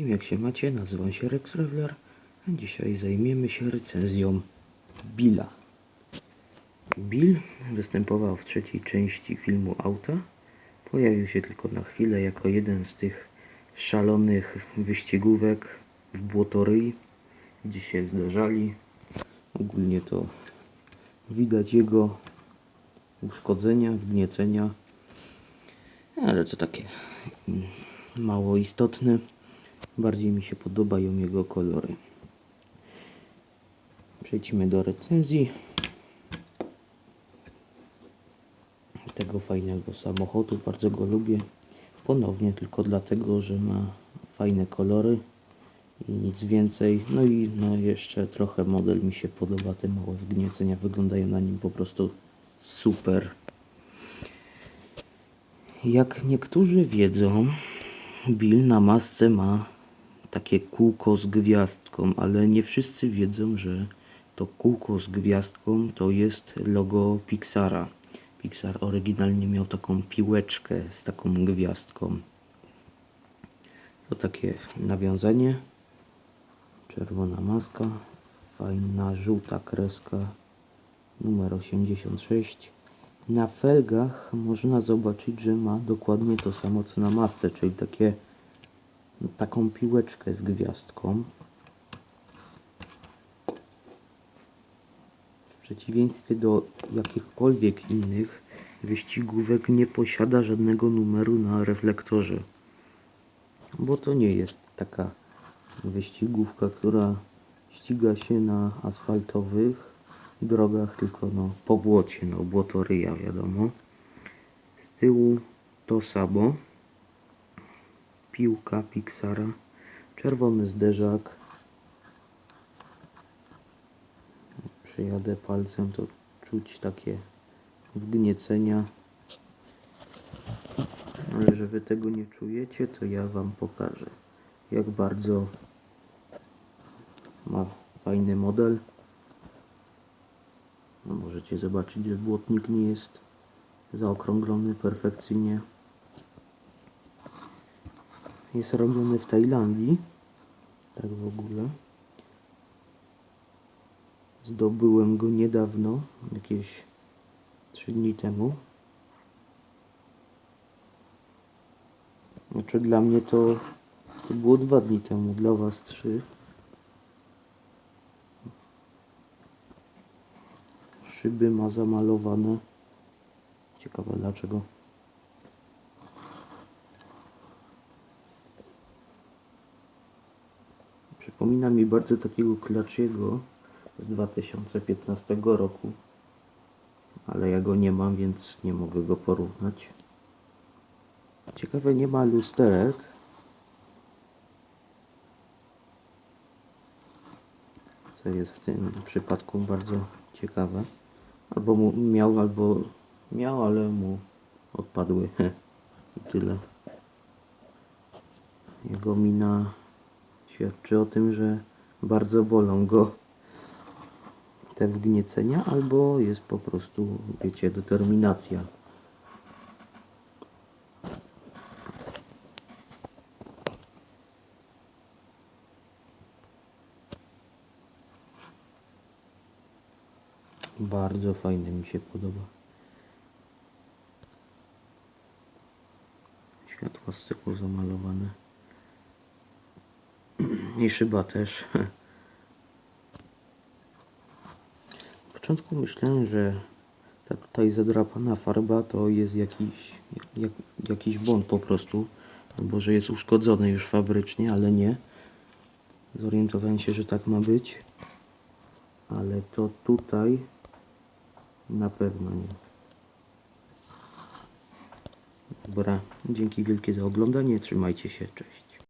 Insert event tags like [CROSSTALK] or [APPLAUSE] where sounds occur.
wszystkim, jak się macie? Nazywam się Rex Revler, a dzisiaj zajmiemy się recenzją Billa. Bill występował w trzeciej części filmu Auta. Pojawił się tylko na chwilę jako jeden z tych szalonych wyścigówek w Błotoryi, gdzie się zdarzali. Ogólnie to widać jego uszkodzenia, wgniecenia, ale to takie mm, mało istotne. Bardziej mi się podobają jego kolory. Przejdźmy do recenzji tego fajnego samochodu. Bardzo go lubię. Ponownie tylko dlatego, że ma fajne kolory i nic więcej. No i no jeszcze trochę model mi się podoba. Te małe wgniecenia wyglądają na nim po prostu super. Jak niektórzy wiedzą, Bill na masce ma takie kółko z gwiazdką, ale nie wszyscy wiedzą, że to kółko z gwiazdką to jest logo Pixara. Pixar oryginalnie miał taką piłeczkę z taką gwiazdką. To takie nawiązanie. Czerwona maska, fajna żółta kreska, numer 86. Na felgach można zobaczyć, że ma dokładnie to samo co na masce, czyli takie taką piłeczkę z gwiazdką. W przeciwieństwie do jakichkolwiek innych wyścigówek nie posiada żadnego numeru na reflektorze. Bo to nie jest taka wyścigówka, która ściga się na asfaltowych drogach, tylko no, po błocie, no błoto ryja wiadomo. Z tyłu to samo. Piłka Pixara, czerwony zderzak. Przejadę palcem, to czuć takie wgniecenia. Ale że wy tego nie czujecie, to ja wam pokażę, jak bardzo ma fajny model. No możecie zobaczyć, że błotnik nie jest zaokrąglony perfekcyjnie. Jest robiony w Tajlandii. Tak w ogóle. Zdobyłem go niedawno, jakieś 3 dni temu. Znaczy dla mnie to, to było 2 dni temu, dla was 3. Szyby ma zamalowane. Ciekawe dlaczego. Przypomina mi bardzo takiego Klaciego z 2015 roku. Ale ja go nie mam, więc nie mogę go porównać. Ciekawe, nie ma lusterek. Co jest w tym przypadku bardzo ciekawe. Albo mu miał, albo miał, ale mu odpadły. [LAUGHS] I tyle. Jego mina świadczy o tym, że bardzo bolą go te wgniecenia, albo jest po prostu, wiecie, determinacja. Bardzo fajny mi się podoba. Światła z cyklu zamalowane. I szyba też. W początku myślałem, że ta tutaj zadrapana farba to jest jakiś, jak, jakiś błąd po prostu. Albo że jest uszkodzony już fabrycznie, ale nie. Zorientowałem się, że tak ma być. Ale to tutaj na pewno nie. Dobra, dzięki wielkie za oglądanie. Trzymajcie się, cześć.